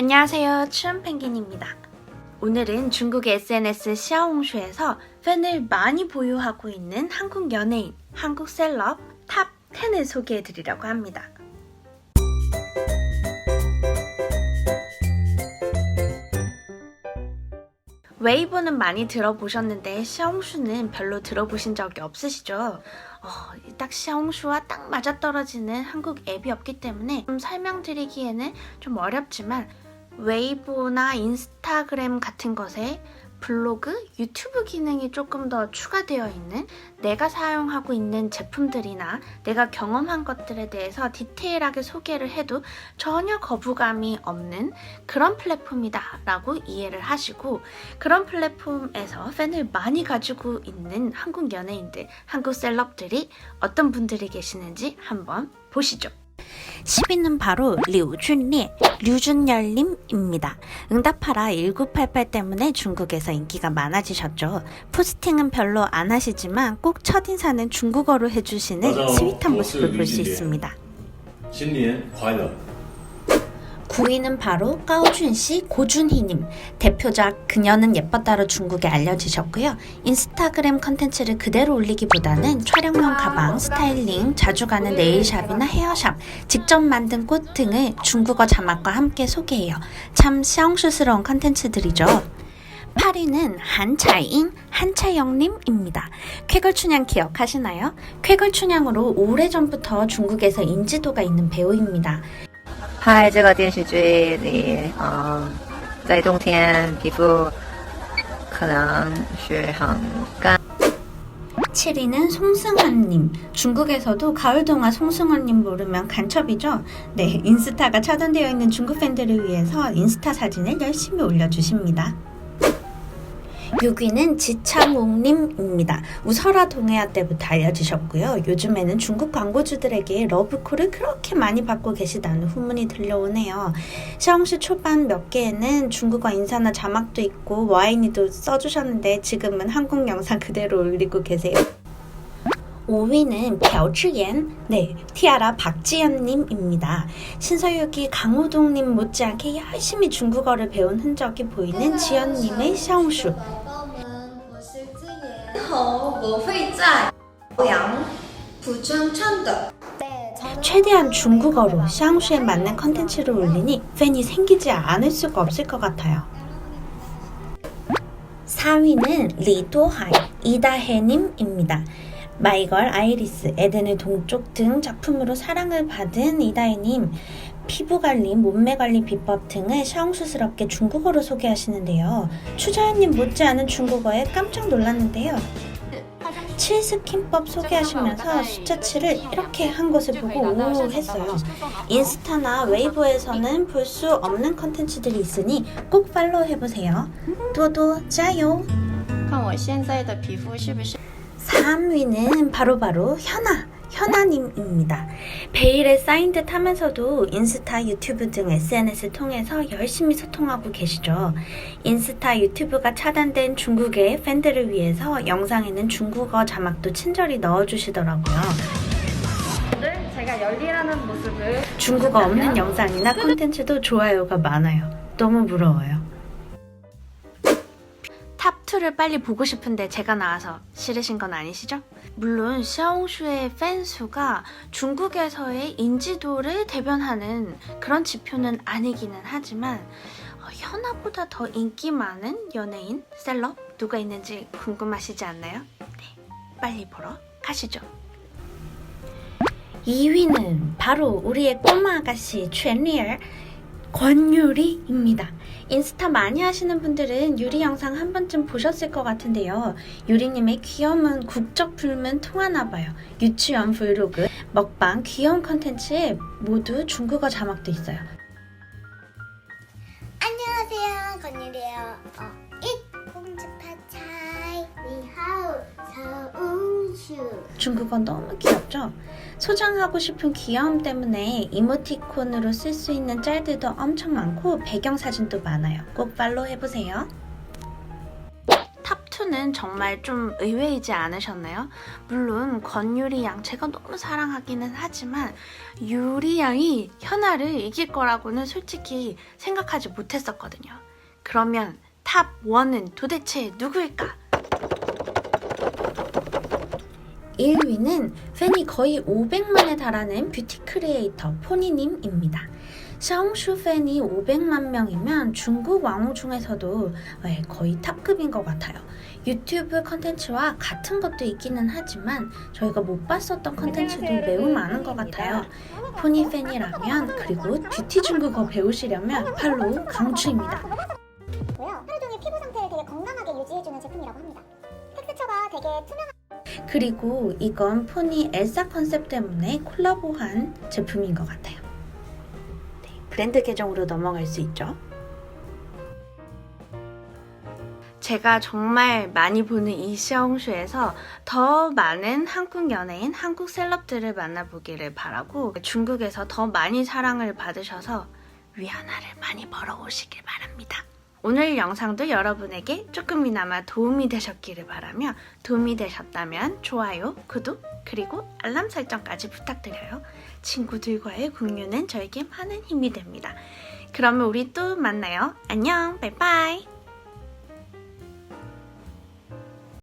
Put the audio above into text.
안녕하세요. 추은펭귄입니다. 오늘은 중국 SNS 샤오홍슈에서 팬을 많이 보유하고 있는 한국 연예인, 한국 셀럽 탑 10을 소개해 드리려고 합니다. 웨이보는 많이 들어보셨는데 샤옹슈는 별로 들어보신 적이 없으시죠? 어, 딱 샤옹슈와 딱 맞아떨어지는 한국 앱이 없기 때문에 좀 설명드리기에는 좀 어렵지만 웨이보나 인스타그램 같은 것에 블로그, 유튜브 기능이 조금 더 추가되어 있는 내가 사용하고 있는 제품들이나 내가 경험한 것들에 대해서 디테일하게 소개를 해도 전혀 거부감이 없는 그런 플랫폼이다 라고 이해를 하시고 그런 플랫폼에서 팬을 많이 가지고 있는 한국 연예인들, 한국 셀럽들이 어떤 분들이 계시는지 한번 보시죠. 10위는 바로 류준리, 류준열님입니다. 응답하라 1988 때문에 중국에서 인기가 많아지셨죠. 포스팅은 별로 안 하시지만 꼭 첫인사는 중국어로 해주시는 스윗한 모습을 볼 수 있습니다. 신년 快乐 9위는 바로 까오준씨 고준희님. 대표작 그녀는 예뻤다로 중국에 알려지셨고요. 인스타그램 컨텐츠를 그대로 올리기보다는 촬영용 가방, 스타일링, 자주 가는 네일샵이나 헤어샵, 직접 만든 꽃 등을 중국어 자막과 함께 소개해요. 참 샤옹슈스러운 컨텐츠들이죠. 8위는 한차잉, 한차영님입니다. 쾌걸춘향 기억하시나요? 쾌걸춘향으로 오래전부터 중국에서 인지도가 있는 배우입니다. 拍这个电视剧里，嗯，在冬天皮肤可能是很干。 7위는 송승헌님. 중국에서도 가을 동화 송승헌님 모르면 간첩이죠? 네, 인스타가 차단되어 있는 중국 팬들을 위해서 인스타 사진을 열심히 올려주십니다. 6위는 지창옥님입니다. 우설화 동해아 때부터 알려지셨고요. 요즘에는 중국 광고주들에게 러브콜을 그렇게 많이 받고 계시다는 후문이 들려오네요. 샤옹시 초반 몇 개에는 중국어 인사나 자막도 있고 와인이도 써주셨는데 지금은 한국 영상 그대로 올리고 계세요. 5위는 벼즈옌, 네, 티아라 박지연님입니다. 신서유기 강호동님 못지않게 열심히 중국어를 배운 흔적이 보이는 지연님의 샤옹슈. 宝们，我是自言。后我会在欧阳浦江唱的。 최대한 중국어로 샤옹슈에 맞는 컨텐츠를 올리니 팬이 생기지 않을 수가 없을 것 같아요. 4위는 리도하이 이다혜님입니다. 마이걸 아이리스, 에덴의 동쪽 등 작품으로 사랑을 받은 이다혜님. 피부 관리, 몸매 관리 비법 등을 샤옹슈스럽게 중국어로 소개하시는데요. 추자연님 못지않은 중국어에 깜짝 놀랐는데요. 7스킨법 소개하시면서 숫자 7을 이렇게 한 것을 보고 오 했어요. 인스타나 웨이보에서는 볼 수 없는 컨텐츠들이 있으니 꼭 팔로우 해보세요.多多 짜요. 看我现在的皮肤是不是 3위는 바로 바로 현아. 현아님입니다. 베일에 쌓인 듯 하면서도 인스타, 유튜브 등 SNS 통해서 열심히 소통하고 계시죠. 인스타, 유튜브가 차단된 중국의 팬들을 위해서 영상에는 중국어 자막도 친절히 넣어주시더라고요. 제가 열일하는 모습을 중국어 없는 영상이나 콘텐츠도 좋아요가 많아요. 너무 부러워요. 탑2를 빨리 보고 싶은데 제가 나와서 싫으신 건 아니시죠? 물론 샤옹슈의 팬 수가 중국에서의 인지도를 대변하는 그런 지표는 아니기는 하지만 어, 현아보다 더 인기 많은 연예인, 셀럽 누가 있는지 궁금하시지 않나요? 네, 빨리 보러 가시죠. 2위는 바로 우리의 꼬마 아가씨全리얼 권유리입니다. 인스타 많이 하시는 분들은 유리 영상 한 번쯤 보셨을 것 같은데요. 유리님의 귀여움은 국적 불문 통하나 봐요. 유치원 브이로그, 먹방, 귀여운 컨텐츠에 모두 중국어 자막도 있어요. 안녕하세요, 건율이에요. 어, 중국어 너무 귀엽죠? 소장하고 싶은 귀여움 때문에 이모티콘으로 쓸 수 있는 짤들도 엄청 많고 배경 사진도 많아요. 꼭 팔로우 해보세요. 탑2는 이거는 정말 좀 의외이지 않으셨나요? 물론 권유리 양 제가 너무 사랑하기는 하지만 유리 양이 현아를 이길 거라고는 솔직히 생각하지 못했었거든요. 그러면 탑 1은 도대체 누구일까? 1위는 팬이 거의 500만에 달하는 뷰티 크리에이터 포니님입니다. 샤옹슈 팬이 500만 명이면 중국 왕호 중에서도 네, 거의 탑급인 것 같아요. 유튜브 컨텐츠와 같은 것도 있기는 하지만 저희가 못 봤었던 컨텐츠도 매우 많은 것 같아요. 포니 팬이라면 그리고 뷰티 중국어 배우시려면 팔로우 강추입니다. 하루 종일 피부 상태를 되게 건강하게 유지해주는 제품이라고 합니다. 텍스처가 되게 투명. 그리고 이건 포니 엘사 컨셉 때문에 콜라보한 제품인 것 같아요. 네, 브랜드 계정으로 넘어갈 수 있죠. 제가 정말 많이 보는 이 시험쇼에서 더 많은 한국 연예인, 한국 셀럽들을 만나보기를 바라고 중국에서 더 많이 사랑을 받으셔서 위안화를 많이 벌어오시길 바랍니다. 오늘 영상도 여러분에게 조금이나마 도움이 되셨기를 바라며 도움이 되셨다면 좋아요, 구독, 그리고 알람 설정까지 부탁드려요. 친구들과의 공유는 저에게 많은 힘이 됩니다. 그러면 우리 또 만나요. 안녕, 바이바이.